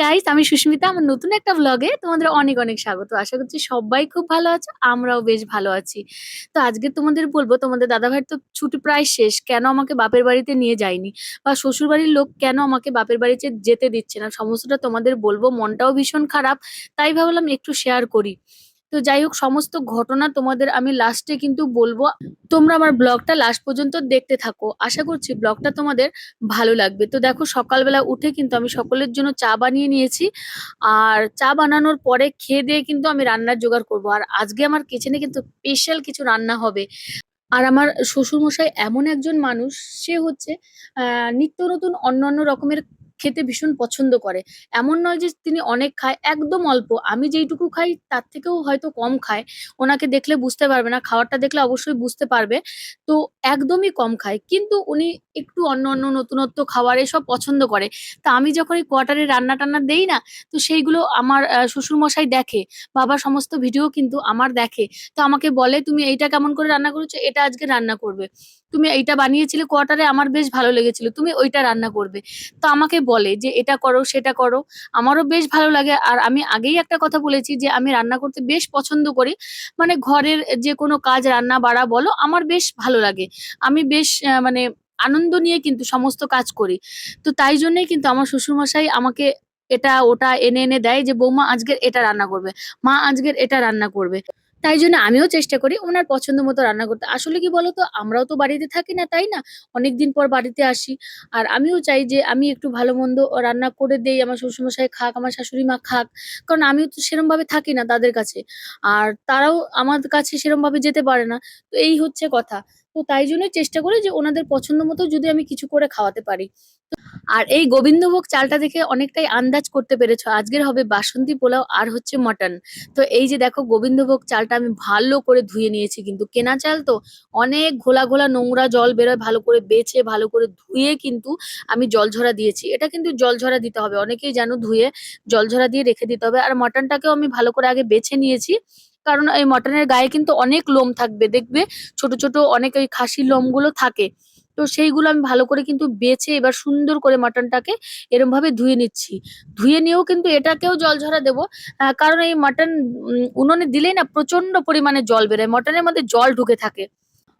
Guys আমি সুস্মিতা, আমার নতুন একটা ব্লগে তোমাদের অনেক অনেক স্বাগত। আশা করছি সবাই খুব ভালো আছো, আমরাও বেশ ভালো আছি। তো আজকে তোমাদের বলব, তোমাদের দাদাভাই তো ছুটি প্রায় শেষ, কেন আমাকে বাপের বাড়িতে নিয়ে যায়নি? বা শ্বশুর বাড়ির লোক কেন আমাকে বাপের বাড়িতে যেতে দিচ্ছে না? সমস্তটা তোমাদের বলব, মনটাও ভীষণ খারাপ, তাই ভাবলাম একটু শেয়ার করি। তো যাই হোক সমস্ত ঘটনা তোমাদের আমি লাস্টে কিন্তু বলব। তোমরা আমার ব্লগটা লাস্ট পর্যন্ত দেখতে থাকো। আশা করছি ব্লগটা তোমাদের ভালো লাগবে। তো দেখো, সকালবেলা উঠে কিন্তু আমি সকলের জন্য চা বানিয়ে নিয়েছি। আর চা বানানোর পরে খেয়ে দিয়ে কিন্তু আমি রান্নার জোগাড় করব। আর আজকে আমার কিচেনে কিন্তু স্পেশাল কিছু রান্না হবে। আর আমার শ্বশুরমশাই এমন একজন মানুষ, সে হচ্ছে নিত্য নতুন অন্যান্য রকমের খেতে ভীষণ পছন্দ করে। এমন নয় যে তিনি অনেক খায়, একদম অল্প। আমি যেইটুকু খাই, তার থেকেও হয়তো কম খায়। ওনাকে দেখলে বুঝতে পারবে না, খাবারটা দেখলে অবশ্যই বুঝতে পারবে। তো একদমই কম খায়। কিন্তু উনি একটু অন্য অন্য নতুনত্ব খাবার এসব পছন্দ করে। তা আমি যখন এই কোয়ার্টারে রান্না টান্না দেই না, তো সেইগুলো আমার শ্বশুরমশাই দেখে, বাবা সমস্ত ভিডিও কিন্তু আমার দেখে। তো আমাকে বলে, তুমি এইটা কেমন করে রান্না করেছ? এটা আজকে রান্না করবে। তুমি এইটা বানিয়েছিলে কোয়ার্টারে, আমার বেশ ভালো লেগেছিল, তুমি ওইটা রান্না করবে। তো আমাকে বলে যে, এটা করো, সেটা করো। আমারও বেশ ভালো লাগে। আর আমি আগেই একটা কথা বলেছি যে, আমি রান্না করতে বেশ পছন্দ করি। মানে ঘরের যে কোনো কাজ, রান্না বাড়া বলো, আমার বেশ ভালো লাগে। আমি বেশ মানে আনন্দ নিয়ে কিন্তু সমস্ত কাজ করি। তো তাই জন্যই কিন্তু আমার শ্বশুরমশাই আমাকে এটা, ওটা এনে এনে দেয় যে, বৌমা, আজকের এটা রান্না করবে। মা, আজকের এটা রান্না করবে। তাই জন্য আমিও চেষ্টা করি ওনার পছন্দ মতো রান্না করতে। আসলে কি বলতো? আমরাও তো বাড়িতে থাকি না, তাই না? অনেকদিন পর বাড়িতে আসি। আর আমিও চাই যে আমি একটু ভালো মন্দ রান্না করে দেই, আমার শ্বশুরমশাই খাক, আমার শাশুড়ি মা খাক। কারণ আমিও তো সেরম ভাবে থাকি না তাদের কাছে। আর তারাও আমার কাছে সেরম ভাবে যেতে পারে না। তো এই হচ্ছে কথা। তো তাই জন্যই চেষ্টা করি যে ওনাদের পছন্দ মতো যদি আমি কিছু করে খাওয়াতে পারি। আর এই গোবিন্দভোগ চালটা দেখে অনেকটাই আন্দাজ করতে পেরেছ। আজকের হবে বাসন্তী পোলাও আর হচ্ছে মটন। তো এই যে দেখো গোবিন্দভোগ চালটা আমি ভালো করে ধুয়ে নিয়েছি কিন্তু কেনা চাল তো অনেক ঘোলা ঘোলা নোংরা জল বেরোয়, ভালো করে বেছে, ভালো করে ধুয়ে কিন্তু আমি জল ঝরা দিয়েছি। এটা কিন্তু জল ঝরা দিতে হবে। অনেকেই জানো ধুয়ে জল ঝরা দিয়ে রেখে দিতে হবে। আর মটনটাকেও আমি ভালো করে আগে বেছে নিয়েছি। কারণ এই মটনের গায়ে কিন্তু অনেক লোম থাকবে। দেখবে ছোট ছোট অনেক ওই খাসির লোমগুলো থাকে। তো সেইগুলো আমি ভালো করে কিন্তু বেছে এবার সুন্দর করে মাটনটাকে এরম ভাবে ধুয়ে নিচ্ছি। ধুয়ে নিয়েও কিন্তু এটাকেও জল ঝরা দেবো কারণ এই মাটন উনুনে দিলেই না প্রচণ্ড পরিমাণে জল বেরোয়, মটনের মধ্যে জল ঢুকে থাকে।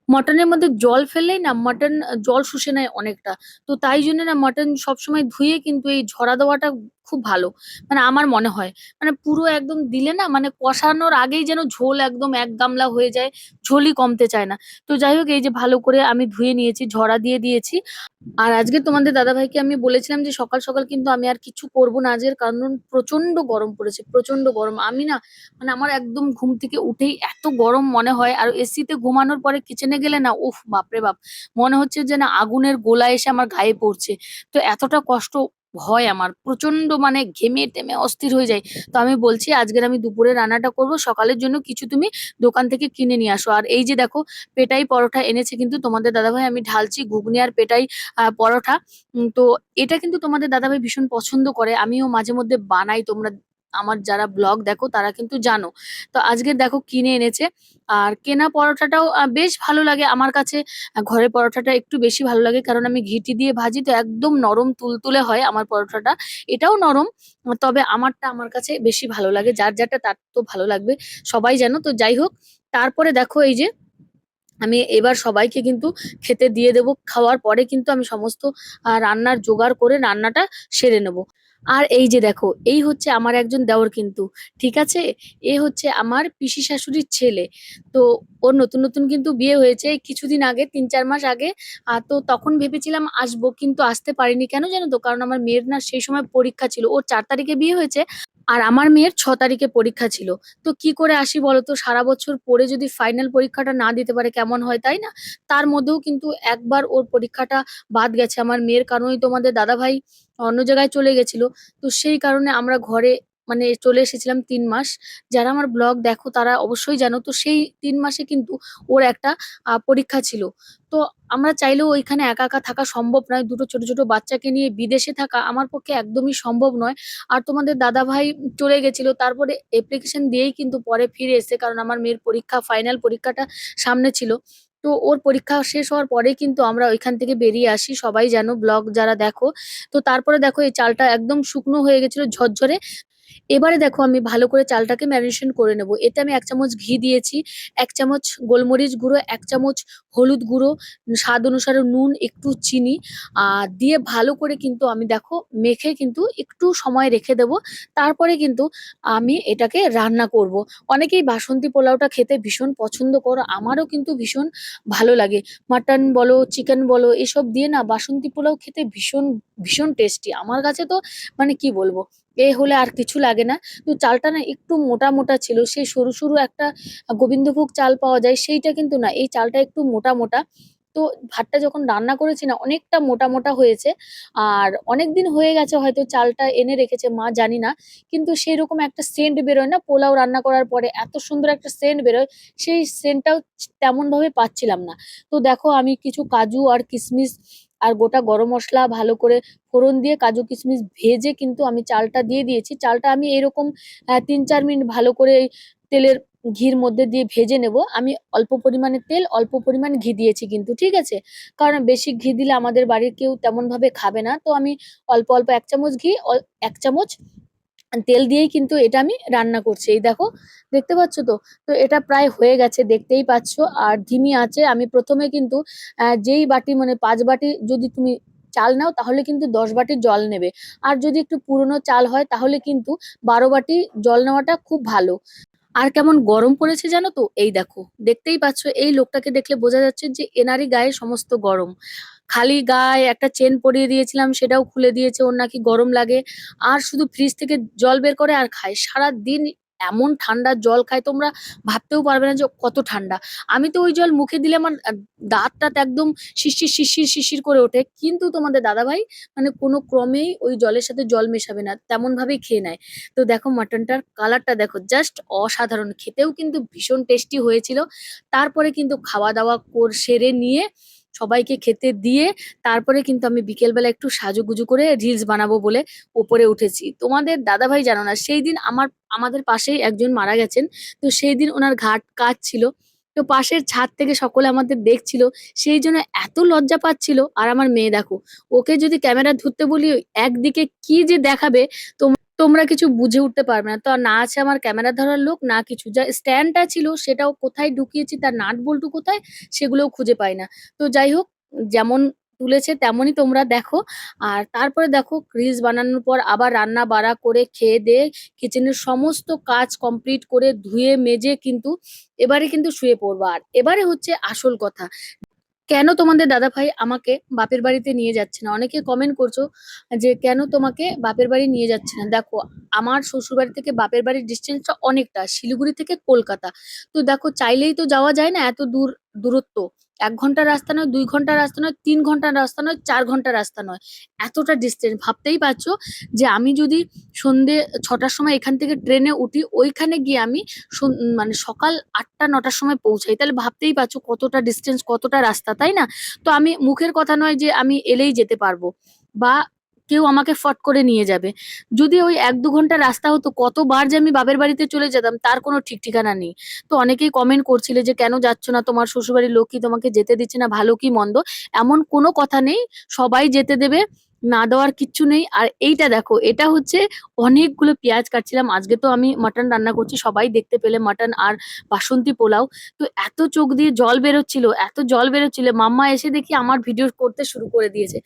মটনের মধ্যে জল ফেললেই না মটন, জল শুষে নেয় অনেকটা। তো তাই জন্য না মটন সবসময় ধুয়ে কিন্তু এই ঝরা দেওয়াটা খুব ভালো। মানে আমার মনে হয় মানে পুরো একদম দিলে না মানে কষানোর আগেই যেন ঝোল একদম এক গামলা হয়ে যায়, ঝোলই কমতে চায় না। তো যাই হোক, এই যে ভালো করে আমি ধুয়ে নিয়েছি, ঝরা দিয়ে দিয়েছি। আর আজকে তোমাদের দাদাভাইকে আমি বলেছিলাম যে, সকাল সকাল কিন্তু আমি আর কিছু করব না, আজকের কারণ প্রচণ্ড গরম পড়েছে প্রচণ্ড গরম। আমি না মানে আমার একদম ঘুম থেকে উঠেই এত গরম মনে হয়, আর এসিতে ঘুমানোর পরে কিচেনে গেলে না, উফ, বাপরে বাপ, মনে হচ্ছে যে না আগুনের গোলা এসে আমার গায়ে পড়ছে। তো এতটা কষ্ট হয় আমার প্রচণ্ড মানে ঘেমে টেমে অস্থির হয়ে যায়। তো আমি বলছি, আজকের আমি দুপুরে রান্নাটা করব, সকালের জন্য কিছু তুমি দোকান থেকে কিনে নিয়ে আসো। আর এই যে দেখো, পেটাই পরোটা এনেছে কিন্তু তোমাদের দাদাভাই, আমি ঢালছি ঘুগনি আর পেটাই পরোটা। তো এটা কিন্তু তোমাদের দাদাভাই ভীষণ পছন্দ করে, আমিও মাঝে মধ্যে বানাই, তোমরা আমার যারা ব্লগ দেখো, তারা কিন্তু জানো। তো আজকে দেখো কিনে এনেছে। আর কেনা পরোটাটাও বেশ ভালো লাগে। আমার কাছে ঘরের পরোটাটা একটু বেশি ভালো লাগে। কারণ আমি ঘিটি দিয়ে ভাজি তো একদম নরম তুলতুলে হয় আমার পরোটাটা। এটাও নরম, তবে আমারটা আমার কাছে বেশি ভালো লাগে। যার যারটা তার তো ভালো লাগবে, সবাই জানো। তো যাই হোক, তারপরে দেখো এই যে, আমি এবার সবাইকে কিন্তু খেতে দিয়ে দেবো। খাওয়ার পরে কিন্তু আমি সমস্ত রান্নার জোগাড় করে রান্নাটা সেরে নেব। আর এই যে দেখো, এই হচ্ছে আমার একজন দেওর কিন্তু, ঠিক আছে? এ হচ্ছে আমার পিসি শাশুড়ির ছেলে। তো ওর নতুন নতুন কিন্তু বিয়ে হয়েছে কিছুদিন আগে, তিন, চার মাস আগে। তো তখন ভেবেছিলাম আসব, কিন্তু আসতে পারিনি। কেন জানো তো? কারণ আমার মেয়ের না সেই সময় পরীক্ষা ছিল। ওর চার তারিখে বিয়ে হয়েছে। আর আমার মেয়ের ছ তারিখে পরীক্ষা ছিল। তো কি করে আসি বলতো? সারা বছর পরে যদি ফাইনাল পরীক্ষাটা না দিতে পারে, কেমন হয়, তাই না? তার মধ্যেও কিন্তু একবার ওর পরীক্ষাটা বাদ গেছে। আমার মেয়ের কারণেই তোমাদের দাদাভাই অন্য জায়গায় চলে গেছিল। তো সেই কারণে আমরা ঘরে মানে চলে এসেছিলাম তিন মাস। যারা আমার ব্লগ দেখো তারা অবশ্যই জানো। তো সেই তিন মাসে কিন্তু ওর একটা পরীক্ষা ছিল। তো আমরা চাইলেও ওইখানে একা একা থাকা সম্ভব নয়। দুটো ছোট ছোট বাচ্চাকে নিয়ে বিদেশে থাকা আমার পক্ষে একদমই সম্ভব নয়। আর তোমাদের দাদা ভাই চলে গেছিল। তারপরে অ্যাপ্লিকেশন দিয়েই কিন্তু পরে ফিরে এসে কারণ আমার মেয়ের পরীক্ষা ফাইনাল পরীক্ষাটা সামনে ছিল। তো ওর পরীক্ষা শেষ হওয়ার পরে কিন্তু আমরা ওইখান থেকে বেরিয়ে আসি। সবাই জানো ব্লগ যারা দেখো। তো তারপরে দেখো এই চালটা একদম শুকনো হয়ে গেছিল, ঝরঝরে। এবারে দেখো আমি ভালো করে চালটাকে ম্যারিনেশন করে নেব। এতে আমি এক চামচ ঘি দিয়েছি, এক চামচ গোলমরিচ গুঁড়ো, এক চামচ হলুদ গুঁড়ো, স্বাদ অনুসারে নুন, একটু চিনি দিয়ে ভালো করে কিন্তু আমি দেখো মেখে কিন্তু একটু সময় রেখে দেব। তারপরে কিন্তু আমি এটাকে রান্না করব। অনেকেই বাসন্তী পোলাওটা খেতে ভীষণ পছন্দ করো, আমারও কিন্তু ভীষণ ভালো লাগে। মাটন বলো, চিকেন বলো, এসব দিয়ে না বাসন্তী পোলাও খেতে ভীষণ ভীষণ টেস্টি আমার কাছে তো মানে কি বলব এ হলে আর কিছু লাগে না। তো চালটা না একটু মোটা মোটা ছিল, সেই সরু সরু একটা গোবিন্দভোগ চাল পাওয়া যায় সেইটা কিন্তু না, এই চালটা একটু মোটা মোটা। তো ভাতটা যখন রান্না করেছি না, অনেকটা মোটা মোটা হয়েছে, আর অনেক দিন হয়ে গেছে হয়তো চালটা এনে রেখেছে, মা জানি না। কিন্তু সেই রকম একটা সেন্ট বেরোয় না, পোলাও রান্না করার পরে এত সুন্দর একটা সেন্ট বেরোয়, সেই সেন্টটাও তেমনভাবে পাচ্ছিলাম না। তো দেখো আমি কিছু কাজু আর কিশমিশ আর গোটা গরম মশলা ভালো করে ফোড়ন দিয়ে কাজু কিশমিশ ভেজে কিন্তু আমি চালটা দিয়ে দিয়েছি। চালটা আমি এরকম তিন চার মিনিট ভালো করে তেলের ঘির মধ্যে দিয়ে ভেজে নেব। আমি অল্প পরিমাণে তেল, অল্প পরিমাণ ঘি দিয়েছি কিন্তু, ঠিক আছে? কারণ বেশি ঘি দিলে আমাদের বাড়ির কেউ তেমনভাবে খাবে না। তো আমি অল্প অল্প এক চামচ ঘি এক চামচ তেল দিয়েই কিন্তু এটা আমি রান্না করছি। এই দেখো, দেখতে পাচ্ছ তো? তো এটা প্রায় হয়ে গেছে, দেখতেই পাচ্ছ। আর ধিমি আছে, আমি প্রথমে কিন্তু যেই বাটি মানে পাঁচ বাটি যদি তুমি চাল নাও, তাহলে কিন্তু দশ বাটি জল নেবে। আর যদি একটু পুরনো চাল হয়, তাহলে কিন্তু বারো বাটি জল নেওয়াটা খুব ভালো। আর কেমন গরম পড়েছে জানো তো? এই দেখো, দেখতেই পাচ্ছ, এই লোকটাকে দেখলে বোঝা যাচ্ছে যে এনারই গায়ে সমস্ত গরম। খালি গায়ে একটা চেন পরিয়ে দিয়েছিলাম সেটাও খুলে দিয়েছে ওর নাকি গরম লাগে। আর শুধু ফ্রিজ থেকে জল বের করে আর খায়। সারা দিন এমন ঠান্ডা জল খায় তোমরা ভাবতেও পারবে না যে কত ঠান্ডা। আমি তো ওই জল মুখে দিলে আমার আহ, দাঁত টাত একদম শিশির শিশির শিশির করে ওঠে। কিন্তু তোমাদের দাদাভাই মানে কোনো ক্রমেই ওই জলের সাথে জল মেশাবে না তেমন ভাবেই খেয়ে নেয়। তো দেখো মাটনটার কালারটা দেখো জাস্ট অসাধারণ। খেতেও কিন্তু ভীষণ টেস্টি হয়েছিল। তারপরে কিন্তু খাওয়া দাওয়া কর সেরে নিয়ে সবাইকে খেতে দিয়ে তারপরে কিন্তু আমি বিকেলবেলা একটু সাজুগুজু করে রিলস বানাবো বলে ওপরে উঠেছি। তোমাদের দাদাভাই জানো না, সেই দিন আমার, আমাদের পাশেই একজন মারা গেছেন, তো সেই দিন ওনার ঘাট কাজ ছিল, তো পাশের ছাদ থেকে সকলে আমাদের দেখছিল, সেই জন্য এত লজ্জা পাচ্ছিল। আর আমার মেয়ে দেখো, ওকে যদি ক্যামেরা ধরতে বলি, একদিকে কি যে দেখাবে তোমরা কিছু বুঝে উঠতে পারবে না। তো না আছে আমার ক্যামেরা ধরার লোক, না কিছু। যা স্ট্যান্ডটা ছিল সেটাও কোথায় ঢুকিয়েছি, তার নাট বল্টু কোথায়, সেগুলোও খুঁজে পাই না। তো যাই হোক, যেমন তুলেছে তেমনই তোমরা দেখো। আর তারপরে দেখো রিলস বানানোর পর আবার রান্না বাড়া করে খেয়ে দিয়ে কিচেনের সমস্ত কাজ কমপ্লিট করে ধুয়ে মেজে কিন্তু এবারে কিন্তু শুয়ে পড়ব। আর এবারে হচ্ছে আসল কথা। কেন তোমাদের দাদা ভাই আমাকে বাপের বাড়িতে নিয়ে যাচ্ছে না? অনেকে কমেন্ট করছ যে কেন তোমাকে বাপের বাড়ি নিয়ে যাচ্ছে না? দেখো, আমার শ্বশুর বাড়ি থেকে বাপের বাড়ির ডিস্টেন্সটা অনেকটা। শিলিগুড়ি থেকে কলকাতা। তো দেখো, চাইলেই তো যাওয়া যায় না এত দূর, দূরত্ব। এক ঘণ্টার রাস্তা নয়, দুই ঘণ্টার রাস্তা নয়, তিন ঘণ্টার রাস্তা নয়, চার ঘণ্টার রাস্তা নয়। এতটা ডিস্টেন্স ভাবতেই পারছ যে আমি যদি সন্ধে ছটার সময় এখান থেকে ট্রেনে উঠি, ওইখানে গিয়ে আমি মানে সকাল আটটা, নটার সময় পৌঁছাই। তাহলে ভাবতেই পারছ কতটা ডিস্টেন্স কতটা রাস্তা, তাই না? তো আমি মুখের কথা নয় যে আমি এলেই যেতে পারব। বা কেউ আমাকে ফট করে নিয়ে যাবে। যদি ওই এক দু ঘণ্টা রাস্তা হতো, কতবার যে আমি বাপের বাড়িতে চলে যেতাম, তার কোনো ঠিক ঠিকানা নেই। তো অনেকেই কমেন্ট করছিলে যে, কেন যাচ্ছ না? তোমার শ্বশুরবাড়ির লোক কি তোমাকে যেতে দিচ্ছে না? ভালো কি মন্দ? এমন কোনো কথা নেই। সবাই যেতে দেবে, না দেওয়ার কিচ্ছু নেই। আর এইটা দেখো, এটা হচ্ছে অনেকগুলো পেঁয়াজ কাটছিলাম। আজকে তো আমি মাটন রান্না করছি, সবাই দেখতে পেলে মাটন আর বাসন্তী পোলাও। তো এত চোখ দিয়ে জল বেরোচ্ছিল, এত জল বেরোচ্ছিল। মাম্মা এসে দেখি আমার ভিডিও করতে শুরু করে দিয়েছে।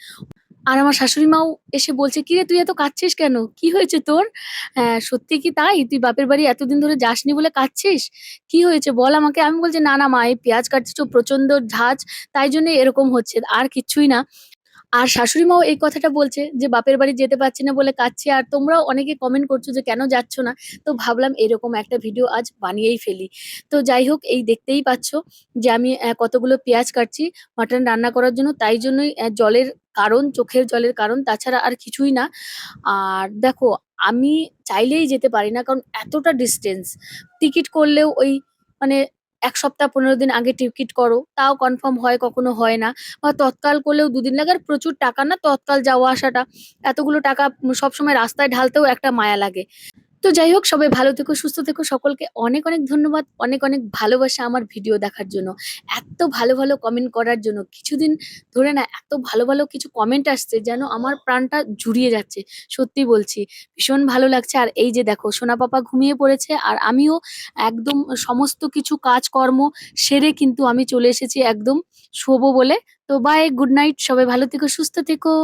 আর আমার শাশুড়ি মাও এসে বলছে কি রে তুই এত কাঁদছিস কেন? কি হয়েছে তোর? হ্যাঁ সত্যি কি তাই? তুই বাপের বাড়ি এতদিন ধরে যাসনি বলে কাঁদছিস? কি হয়েছে? বল আমাকে। আমি বলছি, না না মা, এই পেঁয়াজ কাটছিস প্রচণ্ড ঝাঁজ, তাই জন্য এরকম হচ্ছে, আর কিচ্ছুই না। আর শাশুড়ি মাও এই কথাটা বলছে যে, বাপের বাড়ি যেতে পারছি না বলে কাঁদছি, আর তোমরাও অনেকে কমেন্ট করছ যে, কেন যাচ্ছ না? তো ভাবলাম এরকম একটা ভিডিও আজ বানিয়েই ফেলি। তো যাই হোক, এই দেখতেই পাচ্ছ যে, আমি কতগুলো পেঁয়াজ কাটছি, মাটন রান্না করার জন্য, তাই জন্যই জলের কারণ, চোখের জলের কারণ, তাছাড়া আর কিছুই না। আর দেখো, আমি চাইলেই যেতে পারি না, কারণ এতটা ডিস্টেন্স টিকিট করলেও ওই মানে এক সপ্তাহ, পনেরো দিন আগে টিকিট করো, তাও কনফার্ম হয়, কখনো হয় না। বা তৎকাল করলেও দুদিন লাগে, আর প্রচুর টাকা না তৎকাল যাওয়া আসাটা। এতগুলো টাকা সবসময় রাস্তায় ঢালতেও একটা মায়া লাগে। তো যাই হোক সবাই ভালো থেকো, সুস্থ থেকো। সকলকে অনেক, অনেক ধন্যবাদ। অনেক, অনেক ভালোবাসা আমার ভিডিও দেখার জন্য। এত ভালো, ভালো কমেন্ট করার জন্য। কিছুদিন ধরে না এত ভালো, ভালো কিছু কমেন্ট আসছে যেন আমার প্রাণটা জুড়িয়ে যাচ্ছে। সত্যি বলছি। ভীষণ ভালো লাগছে। আর এই যে দেখো সোনা পাপা ঘুমিয়ে পড়েছে আর আমিও একদম সমস্ত কিছু কাজকর্ম সেরে কিন্তু আমি চলে এসেছি একদম শোবো বলে। তো বাই, গুড নাইট। সবাই ভালো থেকো, সুস্থ থেকো।